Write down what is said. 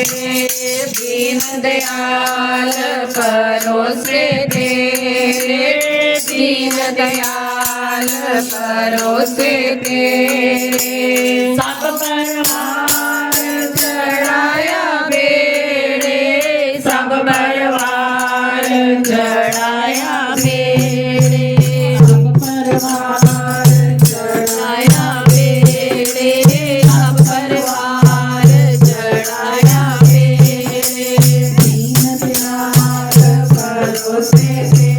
दीन दयाल करो से दे दीन दयाल करो से दे सब परवार चढ़ाया बेड़े सब परवार चढ़ाया बेड़े सब परवार Let's see.